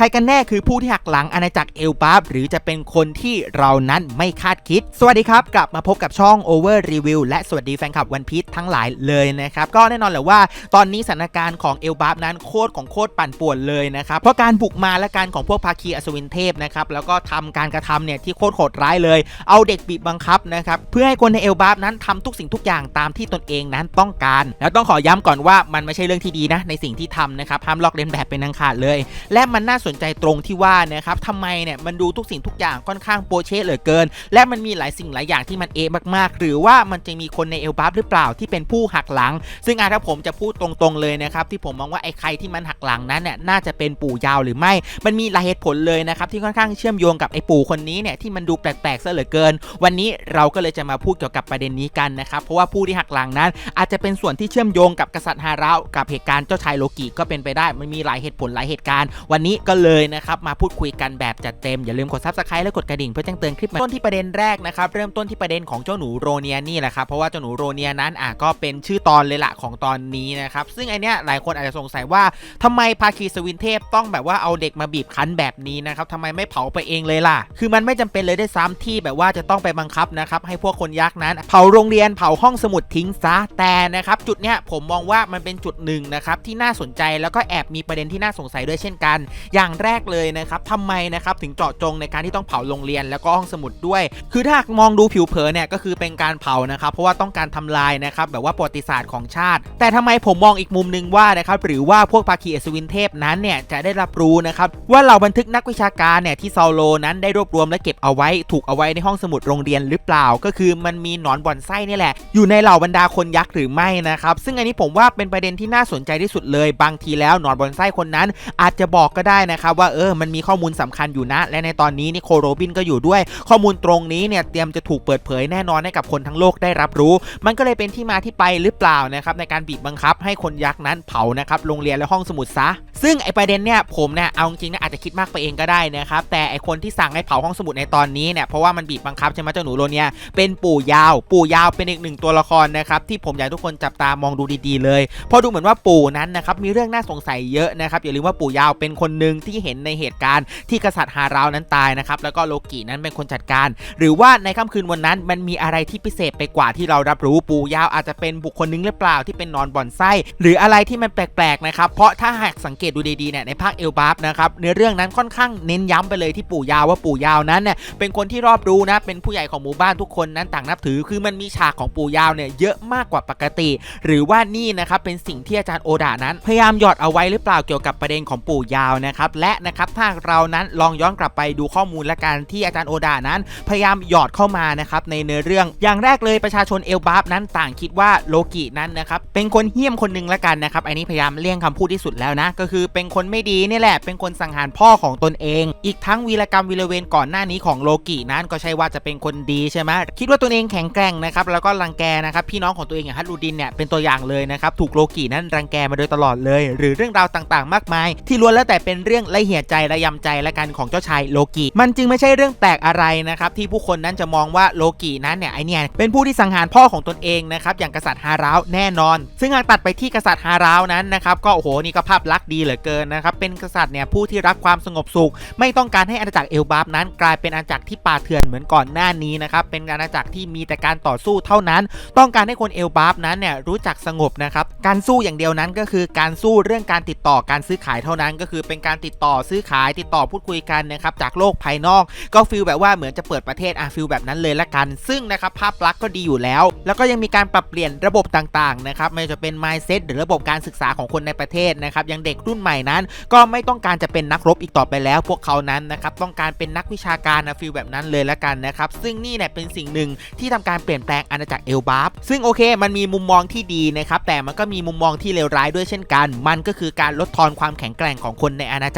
ใครกันแน่คือผู้ที่หักหลังอาณาจักรเอลบาฟหรือจะเป็นคนที่เรานั้นไม่คาดคิด สวัสดีครับ กลับมาพบกับช่อง Over Review และสวัสดีแฟนคลับวันพี e ทั้งหลายเลยนะครับ ก็แน่นอนแหละว่าตอนนี้สถานการณ์ของเอลบาฟนั้นโคตรของโคตรปั่นป่วนเลยนะครับ เพราะการบุกมาและการของพวกภาคีอัศวินเทพนะครับแล้วก็ทำการกระทำเนี่ยที่โคตรโหดร้ายเลย เอาเด็กบีบบังคับนะครับเพื่อให้คนในเอลบาฟนั้นทำทุกสิ่งทุกอย่างตามที่ตนเองนั้นต้องการ แล้วต้องขอย้ำก่อนว่ามันไม่ใช่เรื่องที่ดีนะในสิ่งที่ทำนะครับห้ามลอกเลียนแบบเป็นอังขาดเลย และมันน่าสนใจตรงที่ว่านะครับทำไมเนี่ยมันดูทุกสิ่งทุกอย่างค่อนข้างโปรเช่เหลือเกิน และมันมีหลายสิ่งหลายอย่างที่มันเอะมากๆ หรือว่ามันจะมีคนในเอลบัฟหรือเปล่าที่เป็นผู้หักหลัง ซึ่งอาถ้าผมจะพูดตรงๆเลยนะครับที่ผมมองว่าไอ้ใครที่มันหักหลังนั้นเนี่ยน่าจะเป็นปู่ยาวหรือไม่ มันมีหลายเหตุผลเลยนะครับที่ค่อนข้างเชื่อมโยงกับไอ้ปู่คนนี้เนี่ยที่มันดูแปลกๆซะเหลือเกิน วันนี้เราก็เลยจะมาพูดเกี่ยวกับประเด็นนี้กันนะครับเพราะว่าผู้ที่หักหลังนั้น อาจจะเป็นส่วนที่เชื่อมโยงกับกษัตริย์ฮารากับเหตุการณ์เจ้าชายโลกิก็เป็นไปได้ มันมีหลายเหตุผลหลายเหตุการณ์ วันนี้ก็เลยนะครับมาพูดคุยกันแบบจัดเต็ม อย่าลืมกดซับสไครต์และกดกระดิ่งเพื่อแจ้งเตือนคลิปใหม่ต้นที่ประเด็นแรกนะครับเริ่มต้นที่ประเด็นของเจ้าหนูโรเนียนี่แหละครับเพราะว่าเจ้าหนูโรเนียนั้นอะก็เป็นชื่อตอนเลยละของตอนนี้นะครับซึ่งไอเนี้ยหลายคนอาจจะสงสัยว่าทำไมภาคีสวินเทพต้องแบบว่าเอาเด็กมาบีบคั้นแบบนี้นะครับทำไมไม่เผาไปเองเลยล่ะ คือมันไม่จำเป็นเลยได้ซ้ำที่แบบว่าจะต้องไปบังคับนะครับให้พวกคนยักษ์นั้น เผาโรงเรียนเผาห้องสมุดทิ้งซะแต่นะครับจุดเนี้ยผมมองว่ามันเป็นจุดหนึ่งนะครับที่น่าสนใจแล้วก็แอบมีประเด็นที่น่าสงสัยด้วยเช่นกัน อย่างแรกเลยนะครับทำไมนะครับถึงเจาะจงในการที่ต้องเผาโรงเรียนแล้วก็ห้องสมุดด้วย คือถ้ามองดูผิวเผินเนี่ยก็คือเป็นการเผานะครับ เพราะว่าต้องการทำลายนะครับแบบว่าประวัติศาสตร์ของชาติ แต่ทำไมผมมองอีกมุมหนึงว่านะครับหรือว่าพวกภาคีเอสวินเทพนั้นเนี่ยจะได้รับรู้นะครับว่าเราบันทึกนักวิชาการเนี่ยที่ซาโลนั้นได้รวบรวมและเก็บเอาไว้ ถูกเอาไว้ในห้องสมุดโรงเรียนหรือเปล่า ก็คือมันมีหนอนบ่อนไส้นี่แหละ อยู่ในเหล่าบรรดาคนยักษ์หรือไม่นะครับซึ่งอันนี้ผมว่าเป็นประเด็นที่น่าสนใจที่สุดเลย บางทีแล้วหนอนบ่อนไส้คนนั้น อาจจะบอกก็ได้นะครับว่าเออมันมีข้อมูลสำคัญอยู่นะ และในตอนนี้นี่โคโรบินก็อยู่ด้วย ข้อมูลตรงนี้เนี่ยเตรียมจะถูกเปิดเผยแน่นอนให้กับคนทั้งโลกได้รับรู้ มันก็เลยเป็นที่มาที่ไปหรือเปล่านะครับในการบีบบังคับให้คนยักษ์นั้นเผานะครับโรงเรียนและห้องสมุดซะ ซึ่งไอประเด็นเนี่ยผมเนี่ยเอาจริงนะอาจจะคิดมากไปเองก็ได้นะครับแต่ไอคนที่สั่งให้เผาห้องสมุดในตอนนี้เนี่ยเพราะว่ามันบีบบังคับใช่ไหมเจ้าหนูโรเนียเป็นปู่ยาว ปู่ยาวเป็นอีกหนึ่งตัวละครนะครับที่ผมอยากให้ทุกคนจับตามองดูดีๆ เลยเพราะดูเหมือนว่าปู่นั้นนะครับมีเรื่องน่าสงสัยเยอะนะครับอย่าลืมว่าปู่ยาวเป็นคนหนึ่งที่เห็นในเหตุการณ์ที่กษัตริย์ฮาราวนั้นตายนะครับแล้วก็โลกินั้นเป็นคนจัดการ หรือว่าในค่ำคืนวันนั้นมันมีอะไรที่พิเศษไปกว่าที่เรารับรู้ปู่ยาวอาจจะเป็นบุคคลหนึงหรือเปล่าที่เป็นนอนบ่อนไส้ หรืออะไรที่มันแปลกๆนะครับเพราะถ้าหากสังเกตดูดีๆเนี่ยในภาคเอลบาฟนะครับเนื้อเรื่องนั้นค่อนข้างเน้นย้ำไปเลยที่ปู่ยาวว่าปู่ยาวนั้นเนี่ยเป็นคนที่รอบรู้นะเป็นผู้ใหญ่ของหมู่บ้านทุกคนนั้นต่างนับถือ คือมันมีฉากของปู่ยาวเนี่ยเยอะมากกว่าปกติ หรือว่านี่นะครับเป็นสิ่งที่อาจารย์โอดานั้น พยายามหยอดเอาไว้หรือเปล่าเกี่ยวกับประเด็นของปู่ยาวนะครับและนะครับถ้าเรานั้นลองย้อนกลับไปดูข้อมูลและการที่อาจารย์โอดานั้น พยายามหยอดเข้ามานะครับในเนื้อเรื่อง อย่างแรกเลยประชาชนเอลบาฟนั้นต่างคิดว่าโลกินั้นนะครับเป็นคนเหี้ยมคนหนึงละกันนะครับอันนี้พยายามเลี่ยงคำพูดที่สุดแล้วนะก็คือเป็นคนไม่ดีนี่แหละ เป็นคนสังหารพ่อของตนเอง อีกทั้งวีรกรรมวีรเวรก่อนหน้านี้ของโลกินั้นก็ใช่ว่าจะเป็นคนดีใช่ไหมคิดว่าตัวเองแข็งแกร่งนะครับแล้วก็รังแกนะครับพี่น้องของตัวเองอย่างฮัตรูดินเนี่ยเป็นตัวอย่างเลยนะครับถูกโลกินั้นรังแกมาโดยตลอดเลย หรือเรื่องราวต่างๆ มากมาย ที่ล้วนแล้วแต่เป็นเรื่องละเหียใจและยำใจและกันของเจ้าชายโลกิ มันจึงไม่ใช่เรื่องแปลกอะไรนะครับที่ผู้คนนั้นจะมองว่าโลกินั้นเนี่ยไอเนี่ยเป็นผู้ที่สังหารพ่อของตนเองนะครับอย่างกษัตริย์ฮาราวแน่นอน ซึ่งหากตัดไปที่กษัตริย์ฮาราวนั้นนะครับก็โอ้โหนี่ก็ภาพลักษณ์ดีเหลือเกินนะครับเป็นกษัตริย์เนี่ยผู้ที่รักความสงบสุข ไม่ต้องการให้อาณาจักรเอลบาฟนั้น กลายเป็นอาณาจักรที่ป่าเถื่อนเหมือนก่อนหน้านี้นะครับเป็นอาณาจักรที่มีแต่การต่อสู้เท่านั้น ต้องการให้คนเอลบาฟนั้นเนี่ยรู้จักสงบนะครับการสู้อย่างเดียวนั้นก็คือการสู้เรื่องการติดต่อการซื้อขายเท่านั้นก็คือเป็นการติดติดต่อซื้อขายติดต่อพูดคุยกันนะครับจากโลกภายนอก ก็ฟีลแบบว่าเหมือนจะเปิดประเทศอะฟีลแบบนั้นเลยละกัน ซึ่งนะครับภาพลักษณ์ก็ดีอยู่แล้ว แล้วก็ยังมีการปรับเปลี่ยนระบบต่างๆนะครับไม่ว่าจะเป็น mindset หรือระบบการศึกษาของคนในประเทศนะครับย่างเด็กรุ่นใหม่นั้น ก็ไม่ต้องการจะเป็นนักรบอีกต่อไปแล้ว พวกเขานั้นนะครับต้องการเป็นนักวิชาการนะฟีลแบบนั้นเลยละกันนะครับซึ่งนี่เนี่ยเป็นสิ่งหนึ่งที่ทำการเปลี่ยนแปลงอาณาจักรเอลบาฟซึ่งโอเค มันมีมุมมองที่ดีนะครับแต่มันก็มีมุมมองที่เลวร้ายด้วยเช่นกัน มันก็คือการลดทอนความแข็งแกร่งของคนในอาณาจักร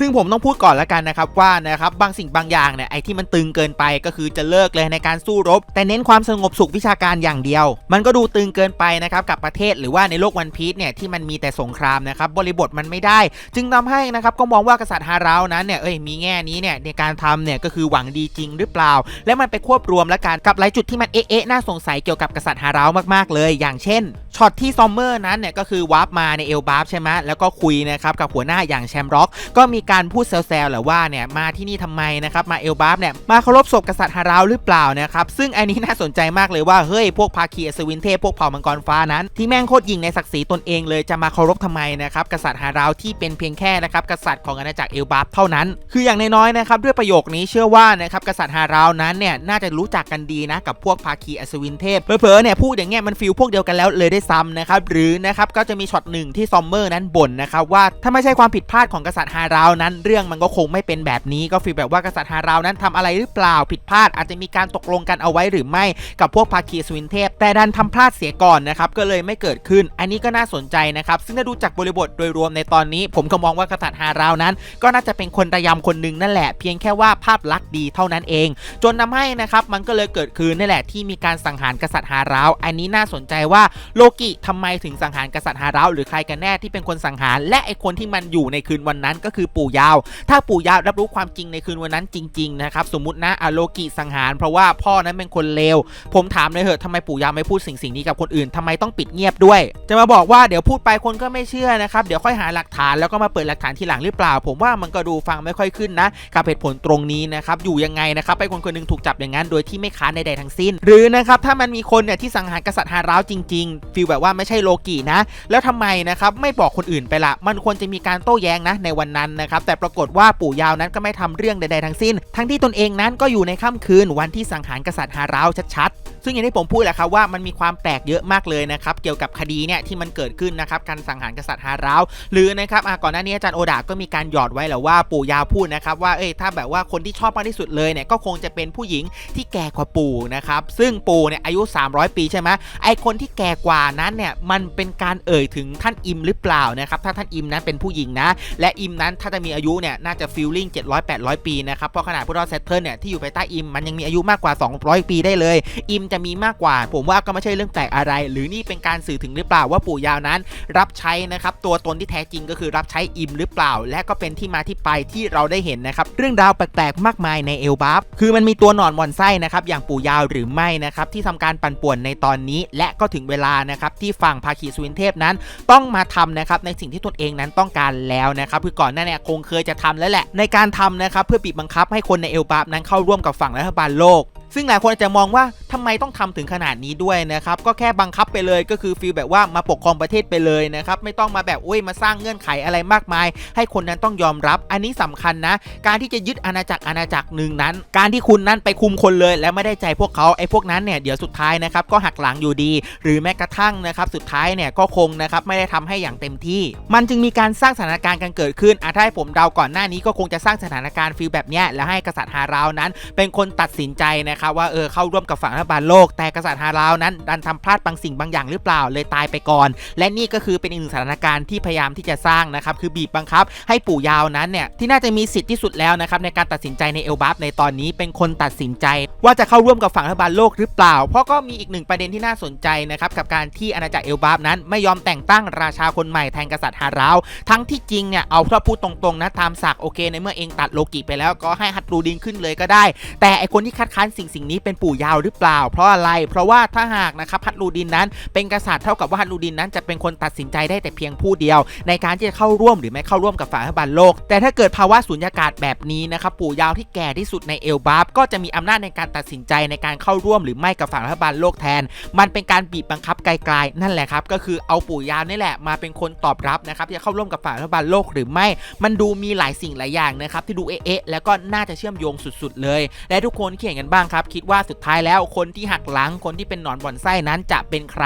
ซึ่งผมต้องพูดก่อนแล้วกันนะครับว่านะครับบางสิ่งบางอย่างเนี่ยไอ้ที่มันตึงเกินไปก็คือจะเลิกเลยในการสู้รบ แต่เน้นความสงบสุขวิชาการอย่างเดียว มันก็ดูตึงเกินไปนะครับกับประเทศหรือว่าในโลกวันพีชเนี่ยที่มันมีแต่สงครามนะครับบริบทมันไม่ได้ จึงทำให้นะครับก็มองว่ากษัตริย์ฮาราวนั้นเนี่ยเอ้ยมีแง่นี้เนี่ยในการทำเนี่ยก็คือหวังดีจริงหรือเปล่า และมันไปควบรวมแล้วกันกับหลายจุดที่มันเอ๊ะๆน่าสงสัยเกี่ยวกับกษัตริย์ฮาราวมากๆเลย อย่างเช่นช็อตที่ซอมเมอร์นั้นเนี่ยก็คือวาร์ปมาในเอลบาฟใช่ไหมแล้วก็คุยนะครับกับหัวหน้าอย่างแชมร็อกก็มีการพูดแซวๆแหละว่าเนี่ยมาที่นี่ทำไมนะครับมาเอลบาฟเนี่ยมาเคารพศพกษัตริย์ฮาราวหรือเปล่านะครับซึ่งอันนี้น่าสนใจมากเลยว่าเฮ้ยพวกภาคีอัศวินเทพพวกเผ่ามังกรฟ้านั้น ที่แม่งโคตรยิงในศักดิ์ศรีตนเองเลยจะมาเคารพทำไมนะครับกษัตริย์ฮาราวที่เป็นเพียงแค่นะครับกษัตริย์ของอาณาจักรเอลบาฟเท่านั้น คืออย่างน้อยๆนะครับด้วยประโยคนี้เชื่อว่านะครับกษัตริย์ฮาราวนั้นเนี่ยน่าจะรู้จักกันดีนะกับพวกภาคีอัศวินเทพเผลอๆเนี่ยพูดอย่างเงี้ยมันฟีลพวกเดียวกันแล้วเลยได้ซ้ำนะครับหรือนะครับก็จะมีช็อตหนึ่งที่ซอมเมอร์นั้นบ่นนะครับว่าถ้าไม่ใช่ความผิดพลาดของกษัตริย์ฮาราวนั้นเรื่องมันก็คงไม่เป็นแบบนี้ก็ฟีลแบบว่ากษัตริย์ฮาราวนั้นทำอะไรหรือเปล่าผิดพลาด อาจจะมีการตกลงกันเอาไว้หรือไม่กับพวกภาคีอัศวินเทพ แต่ดันทำพลาดเสียก่อนนะครับก็เลยไม่เกิดขึ้น อันนี้ก็น่าสนใจนะครับซึ่งถ้าดูจากบริบทโดยรวมในตอนนี้ ผมก็มองว่ากษัตริย์ฮาราวนั้น ก็น่าจะเป็นคนระยำคนหนึ่งนั่นแหละ เพียงแค่ว่าภาพลักษณ์ดีเท่านั้นเอง จนทาให้นะครับมันก็เลยเกิดขึ้นนี่แหละที่มีการสังหารกษัตริย์ฮาราว อันนี้น่าสนใจว่าโลกิทำไมถึงสังหารกษัตริย์ฮาราวหรือใครกันแน่ที่เป็นคนสังหาร และไอคนที่มันอยู่ในคืนวันนั้นก็คือปยาว ถ้าปู่ยาวรับรู้ความจริงในคืนวันนั้นจริง ๆ นะครับ สมมตินะอะโลกิสังหาร เพราะว่าพ่อนั้นเป็นคนเลว ผมถามเลยเหอะทำไมปู่ยาวไม่พูดสิ่งสิ่งนี้กับคนอื่นทำไมต้องปิดเงียบด้วย จะมาบอกว่าเดี๋ยวพูดไปคนก็ไม่เชื่อนะครับ เดี๋ยวค่อยหาหลักฐานแล้วก็มาเปิดหลักฐานทีหลังหรือเปล่า ผมว่ามันก็ดูฟังไม่ค่อยขึ้นนะกับเหตุผลตรงนี้นะครับอยู่ยังไงนะครับไปคนคนหนึงถูกจับอย่างนั้นโดยที่ไม่ค้านใดๆทั้งสิ้น หรือนะครับถ้ามันมีคนเนี่ยที่สังหารกษัตริย์ฮาราวจริงๆฟีลแบบว่าไม่ใช่โลกินะ แล้วทำไมนะครับไม่บอกคนอื่นไปละมันควรจะมีการโต้แย้งนะในวันนั้นนะครับแต่ปรากฏว่าปู่ยาวนั้นก็ไม่ทำเรื่องใดๆทั้งสิ้น ทั้งที่ตนเองนั้นก็อยู่ในค่ำคืนวันที่สังหารกษัตริย์ฮาราวชัดๆซึ่งอย่างที่ผมพูดแหละครับว่ามันมีความแปลกเยอะมากเลยนะครับเกี่ยวกับคดีเนี่ยที่มันเกิดขึ้นนะครับการสังหารกษัตริย์ฮาราวหรือนะครับก่อนหน้านี้อาจารย์โอดาก็มีการหยอดไว้และว่าปู่ยาพูดนะครับว่าเอ้ยถ้าแบบว่าคนที่ชอบมากที่สุดเลยเนี่ยก็คงจะเป็นผู้หญิงที่แก่กว่าปู่นะครับซึ่งปู่เนี่ยอายุ 300 ปีใช่ไหมไอคนที่แก่กว่านั้นเนี่ยมันเป็นการเอ่ยถึงท่านอิมหรือเปล่านะครับถ้าท่านอิมนั้นเป็นผู้หญิงนะ และอิมนั้นถ้าจะมีอายุเนี่ยน่าจะฟิลลิ่ง700 800 ปีนะครับเพราะขนาดพวกเราเซตเทิลเนี่ยที่อยู่ภายใต้อิมมันยังมีอายุมากกว่า 200 ปีได้เลยอิมจะมีมากกว่า ผมว่าก็ไม่ใช่เรื่องแปลกอะไร หรือนี่เป็นการสื่อถึงหรือเปล่าว่าปู่ยาวนั้น รับใช้นะครับตัวตนที่แท้จริงก็คือรับใช้อิมหรือเปล่า และก็เป็นที่มาที่ไปที่เราได้เห็นนะครับเรื่องราวแปลกๆมากมายในเอลบัฟคือมันมีตัวหนอนมอนไส้นะครับอย่างปู่ยาวหรือไม่นะครับที่ทำการปั่นป่วนในตอนนี้ และก็ถึงเวลานะครับที่ฝั่งภาคีสุวินเทพนั้น ต้องมาทำนะครับในสิ่งที่ตนเองนั้นต้องการแล้วนะครับคือก่อนหน้านี้คงเคยจะทำแล้วแหละ ในการทำนะครับเพื่อบีบบังคับให้คนในเอลบัฟนั้นเข้าร่วมกับฝั่งรัฐบาลโลก ซึ่งหลายคนอาจจะมองว่าทำไมต้องทำถึงขนาดนี้ด้วยนะครับก็แค่บังคับไปเลยก็คือฟีลแบบว่ามาปกครองประเทศไปเลยนะครับไม่ต้องมาแบบโอ้ยมาสร้างเงื่อนไขอะไรมากมาย ให้คนนั้นต้องยอมรับ อันนี้สำคัญนะ การที่จะยึดอาณาจักรอาณาจักรหนึ่งนั้น การที่คุณนั้นไปคุมคนเลย และไม่ได้ใจพวกเขาไอ้พวกนั้นเนี่ยเดี๋ยวสุดท้ายนะครับก็หักหลังอยู่ดี หรือแม้กระทั่งนะครับสุดท้ายเนี่ยก็คงนะครับไม่ได้ทำให้อย่างเต็มที่ มันจึงมีการสร้างสถานการณ์กันเกิดขึ้นอาถ้าให้ผมเดาก่อนหน้านี้ก็คงจะสร้างสถานการณ์ฟีลแบบเนี้ยแล้วให้กษัตริย์ฮาราวนั้น เป็นคนตัดสินใจนะครับว่าเออเข้าร่วมกับฝั่งรัฐบาลโลก แต่กษัตริย์ฮาราวนั้น ดันทำพลาดบางสิ่งบางอย่างหรือเปล่าเลยตายไปก่อน และนี่ก็คือเป็นอีกหนึ่งสถานการณ์ที่พยายามที่จะสร้างนะครับคือบีบบังคับ ให้ปู่ยาวนั้นเนี่ยที่น่าจะมีสิทธิ์ที่สุดแล้วนะครับในการตัดสินใจในเอลบัฟในตอนนี้เป็นคนตัดสินใจ ว่าจะเข้าร่วมกับฝั่งรัฐบาลโลกหรือเปล่า เพราะก็มีอีกหนึ่งประเด็นที่น่าสนใจนะครับกับการที่อาณาจักรเอลบัฟนั้น ไม่ยอมแต่งตั้งราชาคนใหม่แทนกษัตริย์ฮาราวทั้งที่จริงเนี่ยเอาถ้าพูดตรงๆนะตามศักโอเคในเมื่อเองตัดโลกิไปแล้วก็ให้ฮัตรูดินขึ้นเลยก็ได้ แต่ไอคนที่คัดค้านสิ่งสิ่งนี้เป็นปู่ยาวหรือเปล่า เพราะอะไร เพราะว่าถ้าหากนะครับฮัตรูดินนั้นเป็นกษัตริย์เท่ากับว่าฮัตรูดินนั้นจะเป็นคนตัดสินใจได้แต่เพียงผู้เดียว ในการที่จะเข้าร่วมหรือไม่เข้าร่วมกับฝ่ายรัฐบาลโลก แต่ถ้าเกิดภาวะสุญญากาศแบบนี้นะครับปู่ยาวที่แก่ที่สุดในเอลบาฟก็จะมีอำนาจในการตัดสินใจในการเข้าร่วมหรือไม่กับฝั่งรัฐบาลโลกแทน มันเป็นการบีบบังคับไกลๆ นั่นแหละครับ ก็คือเอาปู่ยาวนี่แหละมาเป็นคนตอบรับนะครับจะเข้าร่วมกับฝ่ายรัฐบาลโลกหรือไม่ มันดูมีหลายสิ่งหลายอย่างนะครับที่ดูเอ๊ะแล้วก็น่าจะเชื่อมโยงสุด ๆ เลย และทุกคนคิดเห็นกันบ้างครับคิดว่าสุดท้ายแล้วคนที่หักหลังคนที่เป็นหนอนบ่อนไส้นั้นจะเป็นใคร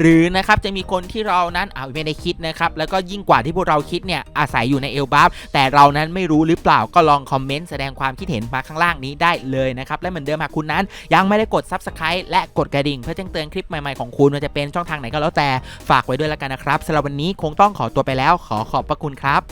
หรือนะครับจะมีคนที่เรานั้นเอาไม่ได้คิดนะครับแล้วก็ยิ่งกว่าที่พวกเราคิดเนี่ยอาศัยอยู่ในเอลบัฟแต่เรานั้นไม่รู้หรือเปล่าก็ลองคอมเมนต์แสดงความคิดเห็นมาข้างล่างนี้ได้เลยนะครับและเหมือนเดิมหากคุณนั้น ยังไม่ได้กด Subscribe และกดกระดิ่ง เพื่อแจ้งเตือนคลิปใหม่ๆของคุณว่าจะเป็นช่องทางไหนก็แล้วแต่ฝากไว้ด้วยแล้วกันนะครับสำหรับวันนี้คงต้องขอตัวไปแล้ว ขอขอบพระคุณครับ